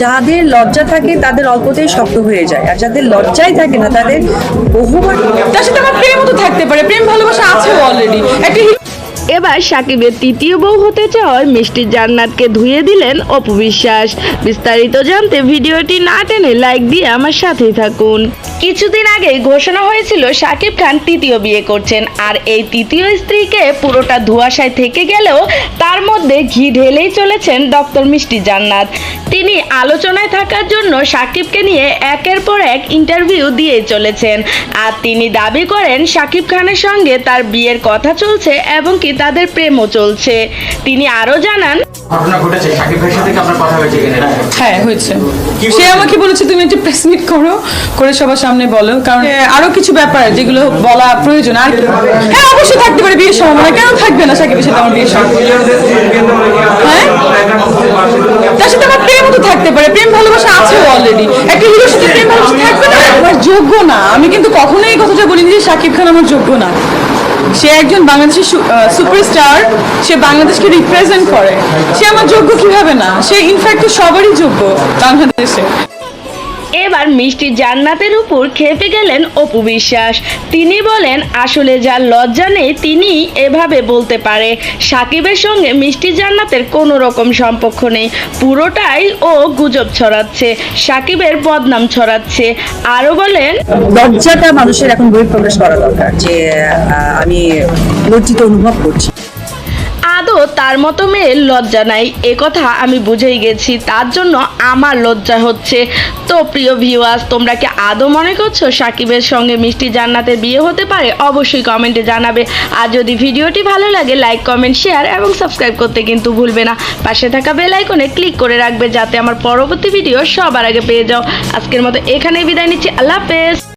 যাদের লজ্জা থাকে, তাদের অল্পতেই শক্ত হয়ে যায়। আর যাদের লজ্জাই থাকে না, তাদের বহুবার তার সাথে আমার তো থাকতে পারে। প্রেম, ভালোবাসা আছে অলরেডি এবার সাকিবের তৃতীয় বউ হতে চাওয়ার মিষ্টি জান্নাতকে ধুয়ে দিলেন অপবিশ্বাস বিস্তারিত জানতে ভিডিওটি না টেনে লাইক দিয়ে আমার সাথেই থাকুন। কিছুদিন আগে ঘোষণা হয়েছিল শাকিব খান তৃতীয় বিয়ে করছেন, আর এই তৃতীয় স্ত্রীকে পুরোটা ধোঁয়াশায় থেকে গেলেও তার মধ্যে ঘি ঢেলেই চলেছেন ডক্টর মিষ্টি জান্নাত। তিনি আলোচনায় থাকার জন্য সাকিবকে নিয়ে একের পর এক ইন্টারভিউ দিয়ে চলেছেন, আর তিনি দাবি করেন সাকিব খানের সঙ্গে তার বিয়ের কথা চলছে এবং কি তাদের প্রেমও চলছে। তিনি আরও জানান ঘটনা ঘটেছে সাকিব ভাইয়ের সাথে কি আপনার কথা হয়েছে কিনা? হ্যাঁ হয়েছে। সে আমাকে বলেছে তুমি একটা প্রেস মিট করো করে সবার সামনে বলো। কারণ আরও কিছু ব্যাপার যেগুলো বলা প্রয়োজন। আর হ্যাঁ অবশ্যই থাকতে পারে বিয়ের সম্ভাবনা কেন থাকবে না সাকিবের সাথে আমার বিয়ের সম্ভাবনা হ্যাঁ? তার সাথে আমার প্রেমও তো থাকতে পারে প্রেম ভালোবাসা আছে অলরেডি একটা হিরোর সাথে প্রেম ভালোবাসা থাকবে না? আমার যোগ্য না। আমি কিন্তু কখনোই এই কথাটা বলিনি যে সাকিব খান আমার যোগ্য না। সে একজন বাংলাদেশের সুপারস্টার সে বাংলাদেশকে রিপ্রেজেন্ট করে। সে আমার যোগ্য কীভাবে না? সে ইনফ্যাক্ট সবারই যোগ্য বাংলাদেশে। এবার মিষ্টি জান্নাতের উপর খেপে গেলেন অপু বিশ্বাস। তিনি বলেন, আসলে যার লজ্জা নেই তিনি এভাবে বলতে পারে। সাকিবের সঙ্গে মিষ্টি জান্নাতের কোনো রকম সম্পর্ক নেই। পুরোটাই ও গুজব ছড়াচ্ছে, সাকিবের বদনাম ছড়াচ্ছে। আরও বলেন, লজ্জাটা মানুষের এখন বহিঃপ্রকাশ করা দরকার যে আমি লজ্জিত অনুভব করছি। তার মতো মেয়ের লজ্জা নাই। এ কথা আমি বুঝেই গেছি। তার জন্য আমার লজ্জা হচ্ছে। তো প্রিয় ভিউয়ার্স তোমরা কি আদৌ মনে করছ সাকিবের সঙ্গে মিষ্টি জান্নাতের বিয়ে হতে পারে? অবশ্যই কমেন্টে জানাবে। আর যদি ভিডিওটি ভালো লাগে লাইক কমেন্ট শেয়ার এবং সাবস্ক্রাইব করতে কিন্তু ভুলবে না। পাশে থাকা বেল আইকনে ক্লিক করে রাখবে যাতে আমার পরবর্তী ভিডিও সবার আগে পেয়ে যাও। আজকের মতো এখানেই বিদায় নিচ্ছি। আল্লাহ হাফেজ।